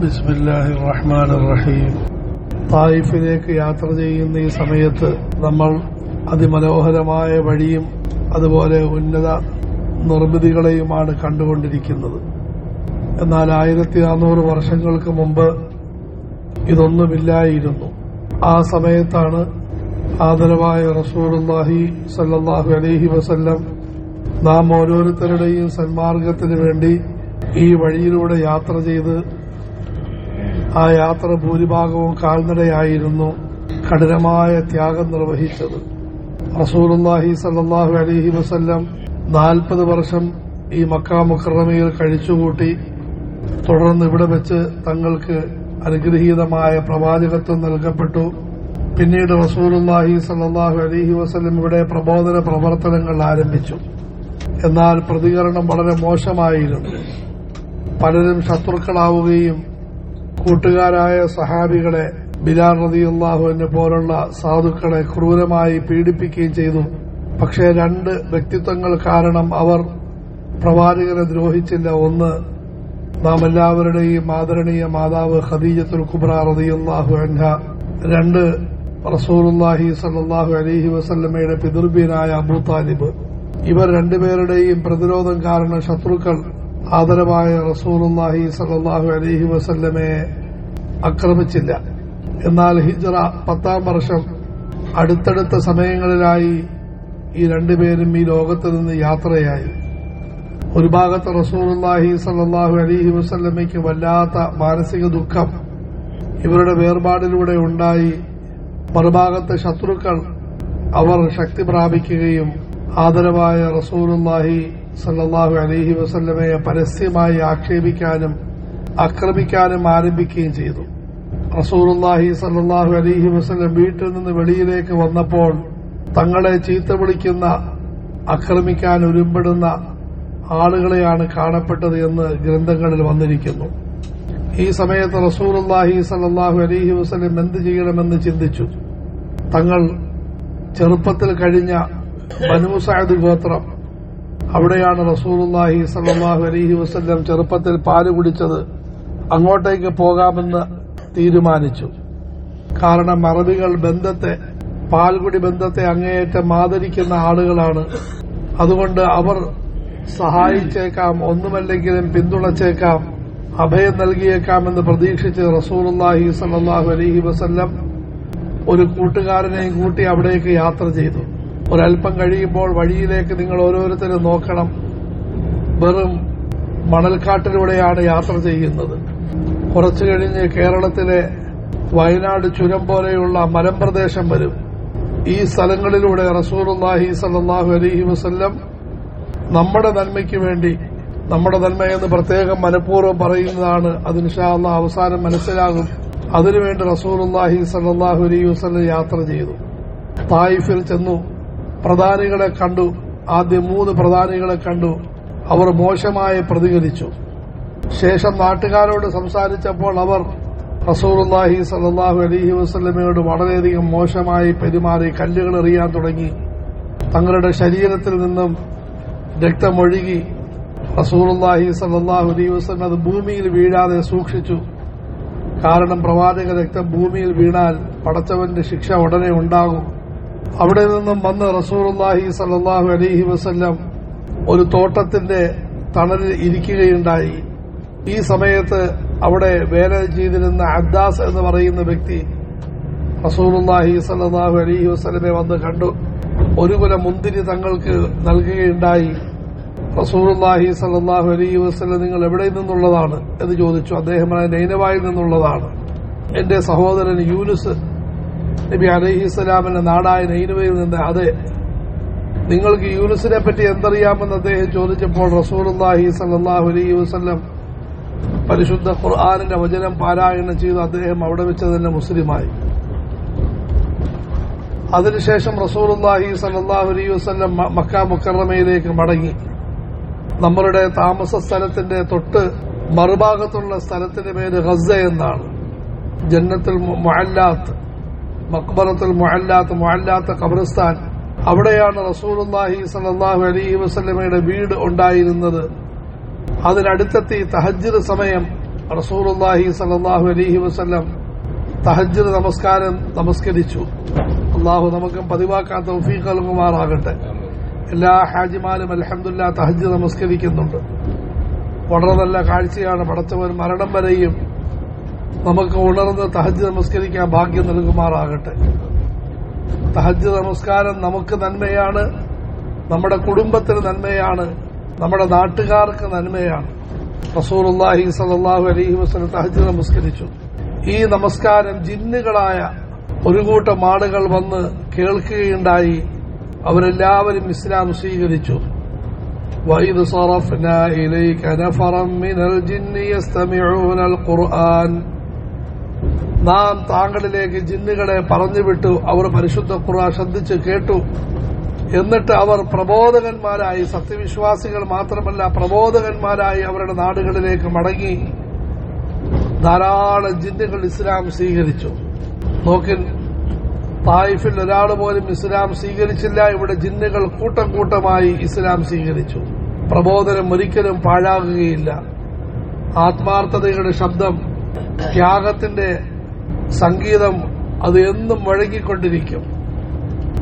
ബിസ്മില്ലാഹി റഹ്മാൻ റഹീം തായിഫിലേക്ക് യാത്ര ചെയ്യുന്ന ഈ സമയത്ത് നമ്മൾ അതിമനോഹരമായ വഴിയും അതുപോലെ ഉന്നത നിർമ്മിതികളെയുമാണ് കണ്ടുകൊണ്ടിരിക്കുന്നത്. എന്നാൽ ആയിരത്തി നാനൂറ് വർഷങ്ങൾക്ക് മുമ്പ് ഇതൊന്നുമില്ലായിരുന്നു. ആ സമയത്താണ് ആദരവായ റസൂർഹി സല്ലാഹു അലഹി വസല്ലം നാം ഓരോരുത്തരുടെയും സന്മാർഗത്തിന് വേണ്ടി ഈ വഴിയിലൂടെ യാത്ര ചെയ്ത് ആ യാത്ര ഭൂരിഭാഗവും കാൽനടയായിരുന്നു. കഠിനമായ ത്യാഗം നിർവഹിച്ചത്. റസൂലുള്ളാഹി സല്ലാഹു അലഹി വസ്ല്ലം നാൽപ്പത് വർഷം ഈ മക്ക മുക്കറമയിൽ കഴിച്ചുകൂട്ടി തുടർന്ന് ഇവിടെ വെച്ച് തങ്ങൾക്ക് അനുഗ്രഹീതമായ പ്രവാചകത്വം നൽകപ്പെട്ടു. പിന്നീട് റസൂലുള്ളാഹി സല്ലാഹു അലഹി വസല്ലം ഇവിടെ പ്രബോധന പ്രവർത്തനങ്ങൾ ആരംഭിച്ചു. എന്നാൽ പ്രതികരണം വളരെ മോശമായിരുന്നു. പലരും ശത്രുക്കളാവുകയും കൂട്ടുകാരായ സഹാബികളെ ബിലാൽ റതിയുള്ളാഹുവിനെ പോലുള്ള സാധുക്കളെ ക്രൂരമായി പീഡിപ്പിക്കുകയും ചെയ്തു. പക്ഷേ രണ്ട് വ്യക്തിത്വങ്ങൾ കാരണം അവർ പ്രവാചകനെ ദ്രോഹിച്ചില്ല. ഒന്ന് നാം എല്ലാവരുടെയും ആദരണീയ മാതാവ് ഖദീജത്തുൽ കുബ്ര റതിയുള്ളാഹു അൻഹ. രണ്ട് റസൂലുള്ളാഹി സല്ലാഹു അലഹി വസല്ലമയുടെ പിതൃബീനായ അബൂ താലിബ്. ഇവർ രണ്ടുപേരുടെയും പ്രതിരോധം കാരണം ശത്രുക്കൾ ആദരവായ റസൂലുള്ളാഹി സലാഹു അലഹി വസല്ലമയെ ആക്രമിച്ചില്ല. എന്നാൽ ഹിജറ പത്താം വർഷം അടുത്തടുത്ത സമയങ്ങളിലായി ഈ രണ്ടുപേരും ഈ ലോകത്ത് നിന്ന് യാത്രയായി. ഒരു ഭാഗത്ത് റസൂലുള്ളാഹി സല്ലാഹു അലഹി വസല്ലമയ്ക്ക് വല്ലാത്ത മാനസിക ദുഃഖം ഇവരുടെ വേർപാടിലൂടെ ഉണ്ടായി. മറുഭാഗത്ത് ശത്രുക്കൾ അവർ ശക്തി പ്രാപിക്കുകയും ആദരവായ റസൂലുള്ളാഹി സല്ലാഹു അലഹി വസല്ലമയെ പരസ്യമായി ആക്ഷേപിക്കാനും ആക്രമിക്കാനും ആരംഭിക്കുകയും ചെയ്തു. റസൂലുള്ളാഹി സല്ലാഹു അലഹി വസല്ലം വീട്ടിൽ നിന്ന് വെളിയിലേക്ക് വന്നപ്പോൾ തങ്ങളെ ചീത്ത വിളിക്കുന്ന ആക്രമിക്കാൻ ഒരുമ്പെടുന്ന ആളുകളെയാണ് കാണപ്പെട്ടത് എന്ന് ഗ്രന്ഥങ്ങളിൽ വന്നിരിക്കുന്നു. ഈ സമയത്ത് റസൂലുള്ളാഹി സല്ലാഹു അലഹി വസല്ലം എന്ത് ചെയ്യണമെന്ന് ചിന്തിച്ചു. തങ്ങൾ ചെറുപ്പത്തിൽ കഴിഞ്ഞ ബനു സഅദ് ഗോത്രം. അവിടെയാണ് റസൂലുള്ളാഹി സല്ലാഹു അലഹി വസല്ലം ചെറുപ്പത്തിൽ പാൽ കുടിച്ചത്. അങ്ങോട്ടേക്ക് പോകാമെന്ന് തീരുമാനിച്ചു. കാരണം അറബികൾ ബന്ധത്തെ പാൽകുടി ബന്ധത്തെ അങ്ങേയറ്റം ആദരിക്കുന്ന ആളുകളാണ്. അതുകൊണ്ട് അവർ സഹായിച്ചേക്കാം ഒന്നുമല്ലെങ്കിലും പിന്തുണച്ചേക്കാം അഭയം നൽകിയേക്കാമെന്ന് പ്രതീക്ഷിച്ച് റസൂലുള്ളാഹി സല്ലാഹു അലഹി വസ്ല്ലം ഒരു കൂട്ടുകാരനെയും കൂട്ടി അവിടേക്ക് യാത്ര ചെയ്തു. ഒരല്പം കഴിയുമ്പോൾ വഴിയിലേക്ക് നിങ്ങൾ ഓരോരുത്തരും നോക്കണം. വെറും മണൽക്കാട്ടിലൂടെയാണ് യാത്ര ചെയ്യുന്നത്. കുറച്ചു കഴിഞ്ഞ് കേരളത്തിലെ വയനാട് ചുരം പോലെയുള്ള മലമ്പ്രദേശം വരും. ഈ സ്ഥലങ്ങളിലൂടെ റസൂലുള്ളാഹി സല്ലല്ലാഹു അലഹി വസ്ല്ലം നമ്മുടെ നന്മയ്ക്ക് വേണ്ടി നമ്മുടെ നന്മയെന്ന് പ്രത്യേകം മനഃപൂർവം പറയുന്നതാണ്. അത് നിഷാള്ള അവസാനം മനസ്സിലാകും. അതിനുവേണ്ടി റസൂലുള്ളാഹി സല്ലല്ലാഹു അലഹി വസ്ല്ലം യാത്ര ചെയ്തു. തായിഫിൽ ചെന്നു. പ്രധാനികളെ കണ്ടു. ആദ്യം മൂന്ന് പ്രധാനികളെ കണ്ടു. അവർ മോശമായി പ്രതികരിച്ചു. ശേഷം നാട്ടുകാരോട് സംസാരിച്ചപ്പോൾ അവർ റസൂലുള്ളാഹി സലാഹു അലഹി വസ്ലമയോട് വളരെയധികം മോശമായി പെരുമാറി കല്ലുകൾ എറിയാൻ തുടങ്ങി. തങ്ങളുടെ ശരീരത്തിൽ നിന്നും രക്തമൊഴുകി റസൂലുള്ളാഹി സലാഹു അലൈഹി വസ്ലം അത് ഭൂമിയിൽ വീഴാതെ സൂക്ഷിച്ചു. കാരണം പ്രവാചക രക്തം ഭൂമിയിൽ വീണാൽ പടച്ചവന്റെ ശിക്ഷ ഉടനെ ഉണ്ടാകും. അവിടെ നിന്നും വന്ന് റസൂലുള്ളാഹി സല്ലാഹു അലഹി വസ്ല്ലം ഒരു തോട്ടത്തിന്റെ തണലിൽ ഇരിക്കുകയുണ്ടായി. ഈ സമയത്ത് അവിടെ വേല ചെയ്തിരുന്ന അദ്ദാസ് എന്ന് പറയുന്ന വ്യക്തി റസൂലുള്ളാഹി സല്ലാഹു അലഹി വസ്ലമെ വന്ന് കണ്ടു. ഒരു കുല മുന്തിരി തങ്ങൾക്ക് നൽകുകയുണ്ടായി. റസൂലുള്ളാഹി സല്ലാഹു അലഹി വസ്ലം നിങ്ങൾ എവിടെ നിന്നുള്ളതാണ്? എന്ന് ചോദിച്ചു. അദ്ദേഹം നൈനവായിൽ നിന്നുള്ളതാണ്. എന്റെ സഹോദരൻ യൂനുസ് നബി അലൈഹിസ്സലാമിന്റെ നാടായ നൈനുവയിൽ നിന്ന് അതെ നിങ്ങൾക്ക് യൂനുസിനെ പറ്റി എന്തറിയാമെന്ന് അദ്ദേഹം ചോദിച്ചപ്പോൾ റസൂലുള്ളാഹി സല്ലാഹു അലൈഹി വസ്ലം പരിശുദ്ധ ഖുർആാനിന്റെ വചനം പാരായണം ചെയ്ത് അദ്ദേഹം അവിടെ വെച്ച് തന്നെ മുസ്ലിമായി. അതിനുശേഷം റസൂലുള്ളാഹി സല്ലാഹു അലൈഹി വസല്ലം മക്ക മുക്കറമയിലേക്ക് മടങ്ങി. നമ്മളുടെ താമസ സ്ഥലത്തിന്റെ തൊട്ട് മറുഭാഗത്തുള്ള സ്ഥലത്തിന്റെ പേര് ഹസ്സ എന്നാണ്. ജന്നത്തുൽ മുഅല്ലാത്ത്. മക്ബറത്തുൽ മൊഹല്ലാത്ത് മൊഹല്ലാത്ത ഖബർസ്ഥാൻ. അവിടെയാണ് റസൂലുള്ളാഹി സലാഹു അലൈഹി വസ്ലമയുടെ വീട് ഉണ്ടായിരുന്നത്. അതിനടുത്തെത്തി തഹജ്ജുദ് സമയം റസൂലുള്ളാഹി സലാഹു അലൈഹി വസ്ലം തഹജ്ജുദ് നമസ്കാരം നമസ്കരിച്ചു. അള്ളാഹു നമുക്കും പതിവാക്കാൻ തൗഫീഖ് എല്ലാ ഹാജിമാരും അൽഹംദുലില്ലാ തഹജ്ജ് നമസ്കരിക്കുന്നുണ്ട്. വളരെ നല്ല കാഴ്ചയാണ്. പടച്ചവൻ മരണം വരെയും നമുക്ക് ഉണർന്ന് തഹജ്ജ് നമസ്കരിക്കാൻ ഭാഗ്യം നൽകുമാറാകട്ടെ തഹജ്ജ് നമസ്കാരം നമുക്ക് നന്മയാണ് നമ്മുടെ കുടുംബത്തിന് നന്മയാണ് നമ്മുടെ നാട്ടുകാർക്ക് നന്മയാണ് റസൂലുള്ളാഹി സല്ലല്ലാഹു അലൈഹി വസല്ലം തഹജ്ജ് നമസ്കരിച്ചു ഈ നമസ്കാരം ജിന്നുകളായ ഒരു കൂട്ടം ആളുകൾ വന്ന് കേൾക്കുകയുണ്ടായി അവരെല്ലാവരും ഇസ്ലാം സ്വീകരിച്ചു وإذ صرفنا إليك نفرا من الجن يستمعون القرآن നാം താങ്കളിലേക്ക് ജിന്നുകളെ പറഞ്ഞുവിട്ടു. അവർ പരിശുദ്ധ ഖുർആൻ ശ്രദ്ധിച്ച് കേട്ടു. എന്നിട്ട് അവർ പ്രബോധകന്മാരായി സത്യവിശ്വാസികൾ മാത്രമല്ല പ്രബോധകന്മാരായി അവരുടെ നാടുകളിലേക്ക് മടങ്ങി. ധാരാളം ജിന്നുകൾ ഇസ്ലാം സ്വീകരിച്ചു. നോക്കിൻ തായിഫിൽ ഒരാൾ പോലും ഇസ്ലാം സ്വീകരിച്ചില്ല. ഇവിടെ ജിന്നുകൾ കൂട്ടം കൂട്ടമായി ഇസ്ലാം സ്വീകരിച്ചു. പ്രബോധനം ഒരിക്കലും പാഴാകുകയില്ല. ആത്മാർത്ഥതയുടെ ശബ്ദം ത്യാഗത്തിന്റെ സംഗീതം അത് എന്നും മുഴങ്ങിക്കൊണ്ടിരിക്കും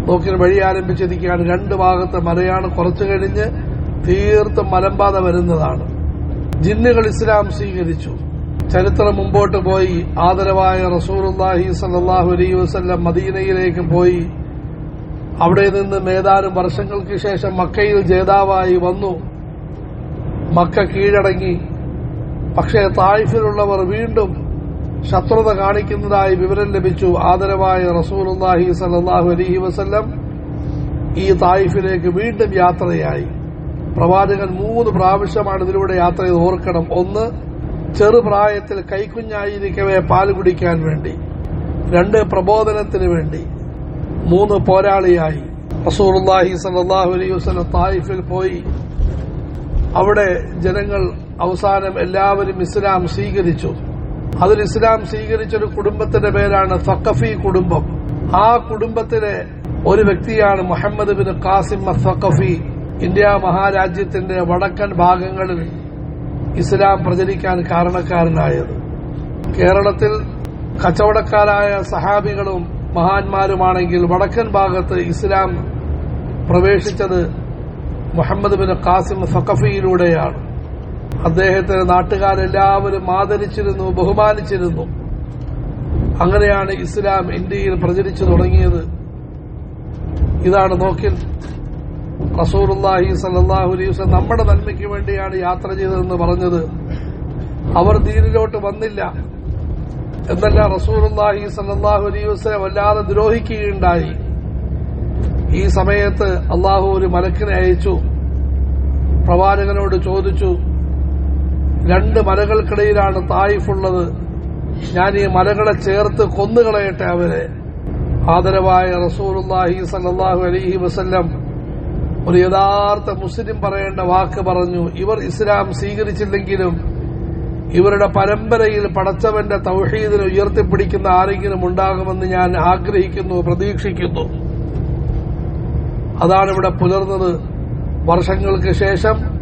നോക്കിന് വഴി ആരംഭിച്ചിരിക്കുകയാണ്. രണ്ട് ഭാഗത്തെ മലയാണ് കുറച്ചു കഴിഞ്ഞ് തീർത്തും മലമ്പാത വരുന്നതാണ്. ജിന്നുകൾ ഇസ്ലാം സ്വീകരിച്ചു. ചരിത്രം മുമ്പോട്ട് പോയി. ആദരവായ റസൂർഹി സല്ലാഹു അലൈഹി വസ്ല്ലം മദീനയിലേക്ക് പോയി. അവിടെ നിന്ന് ഏതാനും വർഷങ്ങൾക്ക് ശേഷം മക്കയിൽ ജേതാവായി വന്നു. മക്ക കീഴടങ്ങി. പക്ഷേ തായ്ഫിലുള്ളവർ വീണ്ടും ശത്രുത കാണിക്കുന്നതായി വിവരം ലഭിച്ചു. ആദരവായ റസൂലുല്ലാഹി സല്ലാഹു അലഹി വസ്ല്ലം ഈ തായിഫിലേക്ക് വീണ്ടും യാത്രയായി. പ്രവാചകൻ മൂന്ന് പ്രാവശ്യമാണ് ഇതിലൂടെ യാത്ര ചെയ്ത് ഓർക്കണം. ഒന്ന് ചെറുപ്രായത്തിൽ കൈക്കുഞ്ഞായിരിക്കവേ പാൽ കുടിക്കാൻ വേണ്ടി. രണ്ട് പ്രബോധനത്തിന് വേണ്ടി. മൂന്ന് പോരാളിയായി. റസൂലുള്ളാഹി സലാഹു അലൈഹി വസ്ലം തായിഫിൽ പോയി. അവിടെ ജനങ്ങൾ അവസാനം എല്ലാവരും ഇസ്ലാം സ്വീകരിച്ചു. അതിൽ ഇസ്ലാം സ്വീകരിച്ചൊരു കുടുംബത്തിന്റെ പേരാണ് ഫക്കഫി കുടുംബം. ആ കുടുംബത്തിലെ ഒരു വ്യക്തിയാണ് മുഹമ്മദ് ബിൻ കാസിം ഫക്കഫി ഇന്ത്യ മഹാരാജ്യത്തിന്റെ വടക്കൻ ഭാഗങ്ങളിൽ ഇസ്ലാം പ്രചരിക്കാൻ കാരണക്കാരനായത്. കേരളത്തിൽ കച്ചവടക്കാരായ സഹാബികളും മഹാന്മാരുമാണെങ്കിൽ വടക്കൻ ഭാഗത്ത് ഇസ്ലാം പ്രവേശിച്ചത് മുഹമ്മദ് ബിൻ കാസിം ഫക്കഫിയിലൂടെയാണ് അദ്ദേഹത്തെ നാട്ടുകാരെല്ലാവരും ആദരിച്ചിരുന്നു ബഹുമാനിച്ചിരുന്നു. അങ്ങനെയാണ് ഇസ്ലാം ഇന്ത്യയിൽ പ്രചരിച്ചു തുടങ്ങിയത്. ഇതാണ് നോക്കിൽ റസൂറുല്ലാഹി സല്ലാഹു നമ്മുടെ നന്മയ്ക്ക് വേണ്ടിയാണ് യാത്ര ചെയ്തതെന്ന് പറഞ്ഞത്. അവർ ദീനിലോട്ട് വന്നില്ല. എന്നല്ല റസൂറുല്ലാഹി സല്ലാഹു അലൈഹി വസ്ലം വല്ലാതെ ദ്രോഹിക്കുകയുണ്ടായി. ഈ സമയത്ത് അള്ളാഹു ഒരു മലക്കിനെ അയച്ചു. പ്രവാചകനോട് ചോദിച്ചു രണ്ട് മലകൾക്കിടയിലാണ് തായിഫുള്ളത്. ഞാൻ ഈ മലകളെ ചേർത്ത് കൊന്നുകളയട്ടെ അവരെ. ആദരവായ റസൂലുല്ലാഹി സല്ലാഹു അലഹി വസ്ല്ലം ഒരു യഥാർത്ഥ മുസ്ലിം പറയേണ്ട വാക്ക് പറഞ്ഞു. ഇവർ ഇസ്ലാം സ്വീകരിച്ചില്ലെങ്കിലും ഇവരുടെ പരമ്പരയിൽ പടച്ചവന്റെ തൗഹീദിനെ ഉയർത്തിപ്പിടിക്കുന്ന ആരെങ്കിലും ഉണ്ടാകുമെന്ന് ഞാൻ ആഗ്രഹിക്കുന്നു പ്രതീക്ഷിക്കുന്നു. അതാണ് ഇവിടെ പുലർന്നത്. വർഷങ്ങൾക്ക് ശേഷം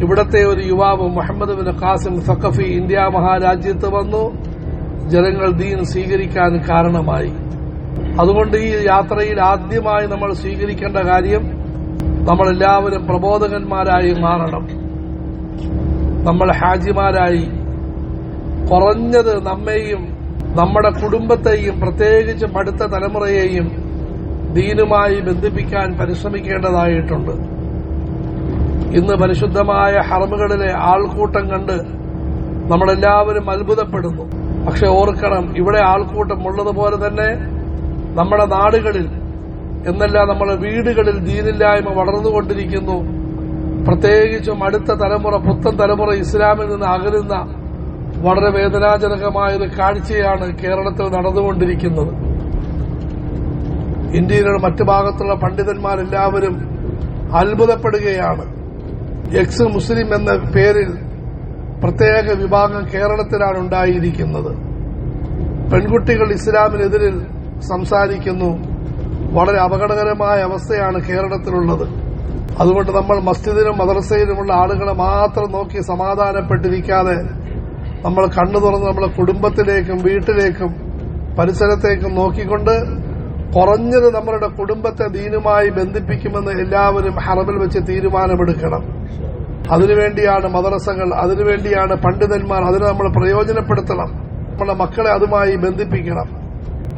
ഇവിടത്തെ ഒരു യുവാവ് Muhammad bin Qasem Saqafi India മഹാരാജ്യത്ത് വന്നു. ജനങ്ങൾ ദീൻ സ്വീകരിക്കാൻ കാരണമായി. അതുകൊണ്ട് ഈ യാത്രയിൽ ആദ്യമായി നമ്മൾ സ്വീകരിക്കേണ്ട കാര്യം നമ്മളെല്ലാവരും പ്രബോധകന്മാരായി മാറണം. നമ്മൾ ഹാജിമാരായി. കുറഞ്ഞത് നമ്മെയും നമ്മുടെ കുടുംബത്തെയും പ്രത്യേകിച്ച് അടുത്ത തലമുറയെയും ദീനുമായി ബന്ധിപ്പിക്കാൻ പരിശ്രമിക്കേണ്ടതായിട്ടുണ്ട്. ഇന്ന് പരിശുദ്ധമായ ഹറമുകളിലെ ആൾക്കൂട്ടം കണ്ട് നമ്മളെല്ലാവരും അത്ഭുതപ്പെടുന്നു. പക്ഷെ ഓർക്കണം ഇവിടെ ആൾക്കൂട്ടം ഉള്ളതുപോലെ തന്നെ നമ്മുടെ നാടുകളിൽ എന്നല്ല നമ്മുടെ വീടുകളിൽ ദീനില്ലായ്മ വളർന്നുകൊണ്ടിരിക്കുന്നു. പ്രത്യേകിച്ചും അടുത്ത തലമുറ പുത്തൻ തലമുറ ഇസ്ലാമിൽ നിന്ന് അകലുന്ന വളരെ വേദനാജനകമായ ഒരു കാഴ്ചയാണ് കേരളത്തിൽ നടന്നുകൊണ്ടിരിക്കുന്നത്. ഇന്ത്യയിലുള്ള മറ്റു ഭാഗത്തുള്ള പണ്ഡിതന്മാരെല്ലാവരും അത്ഭുതപ്പെടുകയാണ്. എക്സ് മുസ്ലിം എന്ന പേരിൽ പ്രത്യേക വിഭാഗം കേരളത്തിലാണ് ഉണ്ടായിരിക്കുന്നത്. പെൺകുട്ടികൾ ഇസ്ലാമിനെതിരിൽ സംസാരിക്കുന്നു. വളരെ അപകടകരമായ അവസ്ഥയാണ് കേരളത്തിലുള്ളത്. അതുകൊണ്ട് നമ്മൾ മസ്ജിദിലും മദ്രസയിലുമുള്ള ആളുകളെ മാത്രം നോക്കി സമാധാനപ്പെട്ടിരിക്കാതെ നമ്മൾ കണ്ണു തുറന്ന് നമ്മളെ കുടുംബത്തിലേക്കും വീട്ടിലേക്കും പരിസരത്തേക്കും നോക്കിക്കൊണ്ട് കുറഞ്ഞത് നമ്മളുടെ കുടുംബത്തെ ദീനുമായി ബന്ധിപ്പിക്കുമെന്ന് എല്ലാവരും ഹറമിൽ വെച്ച് തീരുമാനമെടുക്കണം. അതിനുവേണ്ടിയാണ് മദ്രസകൾ അതിനുവേണ്ടിയാണ് പണ്ഡിതന്മാർ അതിനെ നമ്മൾ പ്രയോജനപ്പെടുത്തണം. നമ്മളെ മക്കളെ അതുമായി ബന്ധിപ്പിക്കണം.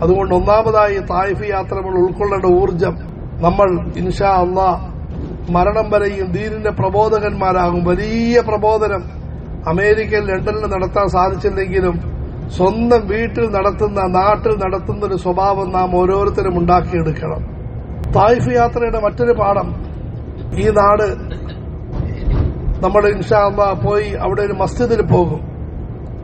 അതുകൊണ്ട് ഒന്നാമതായി തായ്ഫ് യാത്ര നമ്മൾ ഉൾക്കൊള്ളേണ്ട ഊർജം നമ്മൾ ഇൻഷാ അള്ളാ മരണം വരെയും ദീനിന്റെ പ്രബോധകന്മാരാകും. വലിയ പ്രബോധനം. അമേരിക്കയിൽ ലണ്ടനിൽ നടത്താൻ സാധിച്ചില്ലെങ്കിലും സ്വന്തം വീട്ടിൽ നടത്തുന്ന നാട്ടിൽ നടത്തുന്ന ഒരു സ്വഭാവം നാം ഓരോരുത്തരും ഉണ്ടാക്കിയെടുക്കണം. തായ്ഫ് യാത്രയുടെ മറ്റൊരു പാഠം. ഈ നാട് നമ്മൾ ഇൻഷാ അള്ളാ പോയി അവിടെ ഒരു മസ്ജിദിൽ പോകും.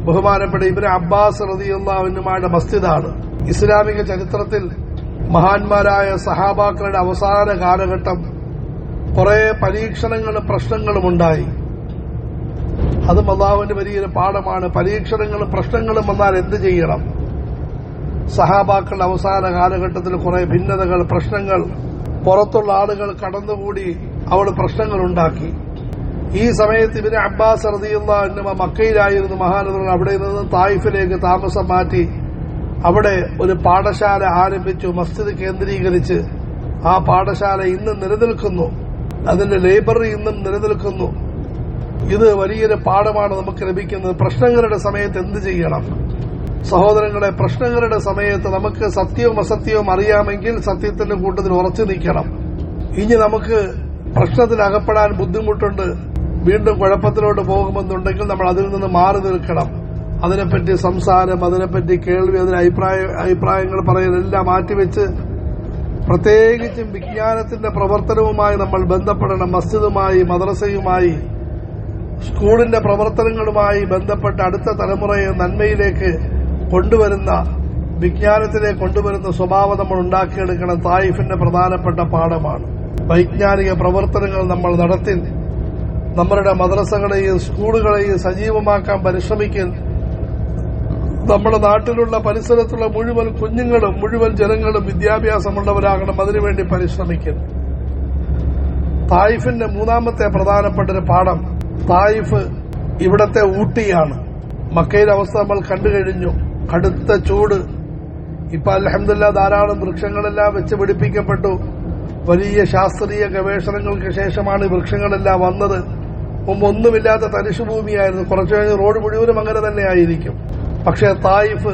ബഹുമാനപ്പെട്ട ഇബ്രാ അബ്ബാസ് റതിയുള്ളവനുമാരുടെ മസ്ജിദാണ്. ഇസ്ലാമിക ചരിത്രത്തിൽ മഹാന്മാരായ സഹാബാക്കളുടെ അവസാന കാലഘട്ടം കുറെ പരീക്ഷണങ്ങളും പ്രശ്നങ്ങളും ഉണ്ടായി. അതും അള്ളാഹുവിന്റെ വലിയൊരു പാഠമാണ്. പരീക്ഷണങ്ങളും പ്രശ്നങ്ങളും വന്നാൽ എന്ത് ചെയ്യണം? സഹാബാക്കളുടെ അവസാന കാലഘട്ടത്തിൽ കുറെ ഭിന്നതകൾ പ്രശ്നങ്ങൾ പുറത്തുള്ള ആളുകൾ കടന്നുകൂടി അവൾ പ്രശ്നങ്ങൾ ഉണ്ടാക്കി. ഈ സമയത്ത് ഇവർ അബ്ബാസ് എന്നിവ മക്കയിലായിരുന്നു മഹാനഗർ അവിടെ നിന്ന് തായിഫിലേക്ക് താമസം മാറ്റി അവിടെ ഒരു പാഠശാല ആരംഭിച്ചു മസ്ജിദ് കേന്ദ്രീകരിച്ച്. ആ പാഠശാല ഇന്ന് നിലനിൽക്കുന്നു. അതിന്റെ ലൈബ്രറി ഇന്നും നിലനിൽക്കുന്നു. ഇത് വലിയൊരു പാഠമാണ് നമുക്ക് ലഭിക്കുന്നത്. പ്രശ്നങ്ങളുടെ സമയത്ത് എന്ത് ചെയ്യണം? സഹോദരങ്ങളെ പ്രശ്നങ്ങളുടെ സമയത്ത് നമുക്ക് സത്യവും അസത്യവും അറിയാമെങ്കിൽ സത്യത്തിന്റെ കൂട്ടത്തിൽ ഉറച്ചു നിൽക്കണം. ഇനി നമുക്ക് പ്രശ്നത്തിൽ അകപ്പെടാൻ ബുദ്ധിമുട്ടുണ്ട്. വീണ്ടും കുഴപ്പത്തിലോട്ട് പോകുമെന്നുണ്ടെങ്കിൽ നമ്മൾ അതിൽ നിന്ന് മാറി നിൽക്കണം. അതിനെപ്പറ്റി സംസാരം അതിനെപ്പറ്റി കേൾവി അതിന് അഭിപ്രായ അഭിപ്രായങ്ങൾ പറയലെല്ലാം മാറ്റിവെച്ച് പ്രത്യേകിച്ചും വിജ്ഞാനത്തിന്റെ പ്രവർത്തനവുമായി നമ്മൾ ബന്ധപ്പെടണം. മസ്ജിദുമായി മദ്രസയുമായി സ്കൂളിന്റെ പ്രവർത്തനങ്ങളുമായി ബന്ധപ്പെട്ട അടുത്ത തലമുറയെ നന്മയിലേക്ക് കൊണ്ടുവരുന്ന വിജ്ഞാനത്തിലേക്ക് കൊണ്ടുവരുന്ന സ്വഭാവം നമ്മൾ ഉണ്ടാക്കിയെടുക്കണം. തായിഫിന്റെ പ്രധാനപ്പെട്ട പാഠമാണ്. വൈജ്ഞാനിക പ്രവർത്തനങ്ങൾ നമ്മൾ നടത്തി നമ്മളുടെ മദ്രസകളെയും സ്കൂളുകളെയും സജീവമാക്കാൻ പരിശ്രമിക്കും നമ്മുടെ നാട്ടിലുള്ള പരിസരത്തുള്ള മുഴുവൻ കുഞ്ഞുങ്ങളും മുഴുവൻ ജനങ്ങളും വിദ്യാഭ്യാസമുള്ളവരാകണം അതിനുവേണ്ടി പരിശ്രമിക്കുന്നു തായിഫിന്റെ മൂന്നാമത്തെ പ്രധാനപ്പെട്ട ഒരു പാഠം തായിഫ് ഇവിടത്തെ ഊട്ടിയാണ്. മക്കയിലെ അവസ്ഥ നമ്മൾ കണ്ടു കഴിഞ്ഞു. കടുത്ത ചൂട്. ഇപ്പൊ അലഹമില്ല ധാരാളം വൃക്ഷങ്ങളെല്ലാം വെച്ച് പിടിപ്പിക്കപ്പെട്ടു. വലിയ ശാസ്ത്രീയ ഗവേഷണങ്ങൾക്ക് ശേഷമാണ് വൃക്ഷങ്ങളെല്ലാം വന്നത്. മുമ്പ് ഒന്നുമില്ലാത്ത തരിശുഭൂമിയായിരുന്നു. കുറച്ചു കഴിഞ്ഞ് റോഡ് മുഴുവനും അങ്ങനെ തന്നെ ആയിരിക്കും. പക്ഷേ തായിഫ്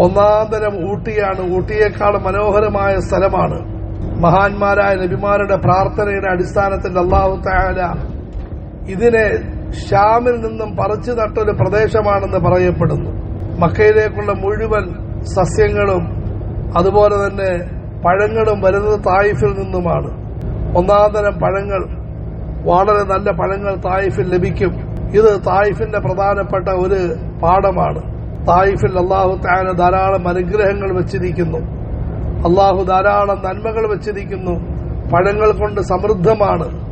ഒന്നാന്തരം ഊട്ടിയാണ്. ഊട്ടിയേക്കാൾ മനോഹരമായ സ്ഥലമാണ്. മഹാന്മാരായ നബിമാരുടെ പ്രാർത്ഥനയുടെ അടിസ്ഥാനത്തിൽ അള്ളാഹു താല ഇതിനെ ഷാമിൽ നിന്നും പറിച്ചു നട്ടൊരു പ്രദേശമാണെന്ന് പറയപ്പെടുന്നു. മക്കയിലേക്കുള്ള മുഴുവൻ സസ്യങ്ങളും അതുപോലെ തന്നെ പഴങ്ങളും വരുന്നത് തായിഫിൽ നിന്നുമാണ്. ഒന്നാം തരം പഴങ്ങൾ വളരെ നല്ല പഴങ്ങൾ തായിഫിൽ ലഭിക്കും. ഇത് തായിഫിന്റെ പ്രധാനപ്പെട്ട ഒരു പാഠമാണ്. തായിഫിൽ അള്ളാഹു താന ധാരാളം അനുഗ്രഹങ്ങൾ വെച്ചിരിക്കുന്നു. അള്ളാഹു ധാരാളം നന്മകൾ വെച്ചിരിക്കുന്നു. പഴങ്ങൾ കൊണ്ട് സമൃദ്ധമാണ്.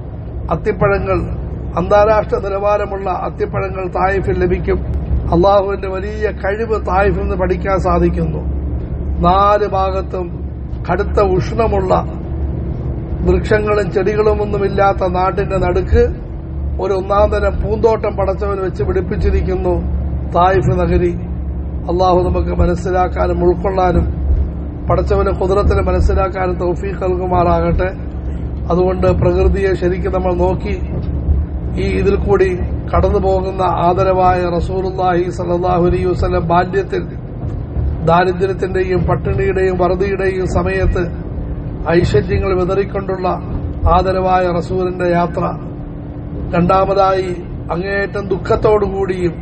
അത്തിപ്പഴങ്ങൾ അന്താരാഷ്ട്ര നിലവാരമുള്ള അത്തിപ്പഴങ്ങൾ തായിഫിൽ ലഭിക്കും. അള്ളാഹുവിന്റെ വലിയ കഴിവ് തായിഫിൽ നിന്ന് പഠിക്കാൻ സാധിക്കുന്നു. നാല് ഭാഗത്തും കടുത്ത ഉഷ്ണമുള്ള വൃക്ഷങ്ങളും ചെടികളും ഒന്നുമില്ലാത്ത നാട്ടിന്റെ നടുക്ക് ഒരു ഒന്നാം തരം പൂന്തോട്ടം പടച്ചവൻ വെച്ച് പിടിപ്പിച്ചിരിക്കുന്നു തായിഫ് നഗരി. അള്ളാഹു നമുക്ക് മനസ്സിലാക്കാനും ഉൾക്കൊള്ളാനും പടച്ചവനെ കുതിരത്തിന് മനസ്സിലാക്കാനും തൗഫീഖ് നൽകുമാറാകട്ടെ. അതുകൊണ്ട് പ്രകൃതിയെ ശരിക്കും നമ്മൾ നോക്കി ഈ ഇതിൽ കൂടി കടന്നു പോകുന്ന ആദരവായ റസൂലുല്ലാഹി സല്ലാഹു അലൈഹി വസ്ലം ബാല്യത്തിൽ ദാരിദ്ര്യത്തിന്റെയും പട്ടിണിയുടെയും വറുതിയുടെയും സമയത്ത് ഐശ്വര്യങ്ങൾ വിതറിക്കൊണ്ടുള്ള ആദരവായ റസൂലിന്റെ യാത്ര. രണ്ടാമതായി അങ്ങേയറ്റം ദുഃഖത്തോടുകൂടിയും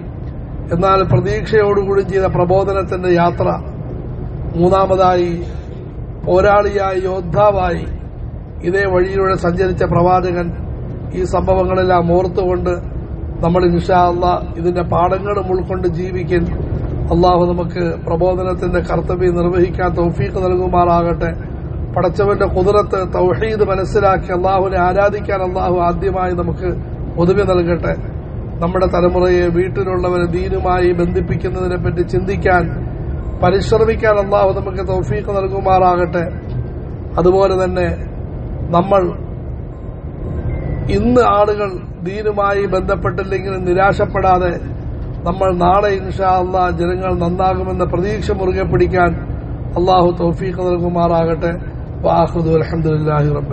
എന്നാൽ പ്രതീക്ഷയോടുകൂടിയും ചെയ്ത പ്രബോധനത്തിന്റെ യാത്ര. മൂന്നാമതായി പോരാളിയായി യോദ്ധാവായി ഇതേ വഴിയിലൂടെ സഞ്ചരിച്ച പ്രവാചകൻ ഈ സംഭവങ്ങളെല്ലാം ഓർത്തുകൊണ്ട് നമ്മൾ ഇൻഷാ അള്ളാ ഇതിന്റെ പാഠങ്ങളും ഉൾക്കൊണ്ട് ജീവിക്കാൻ അള്ളാഹു നമുക്ക് പ്രബോധനത്തിന്റെ കർത്തവ്യം നിർവഹിക്കാൻ തൗഫീഖ് നൽകുമാറാകട്ടെ. പടച്ചവന്റെ കുതിരത്ത് തൗഹീദ് മനസ്സിലാക്കി അള്ളാഹുവിനെ ആരാധിക്കാൻ അള്ളാഹു ആദ്യമായി നമുക്ക് ഒതുമി നൽകട്ടെ. നമ്മുടെ തലമുറയെ വീട്ടിലുള്ളവരെ ദീനുമായി ബന്ധിപ്പിക്കുന്നതിനെ പറ്റി ചിന്തിക്കാൻ പരിശ്രമിക്കാൻ അള്ളാഹു നമുക്ക് തൗഫീഖ് നൽകുമാറാകട്ടെ. അതുപോലെ തന്നെ നമ്മൾ ഇന്ന് ആളുകൾ ദീനുമായി ബന്ധപ്പെട്ടില്ലെങ്കിലും നിരാശപ്പെടാതെ നമ്മൾ നാളെ ഇൻഷാ അള്ളാ ജനങ്ങൾ നന്നാകുമെന്ന പ്രതീക്ഷ മുറുകെ പിടിക്കാൻ അള്ളാഹു തൗഫീഖ് നൽകുമാറാകട്ടെ. وآخذ الحمد لله رب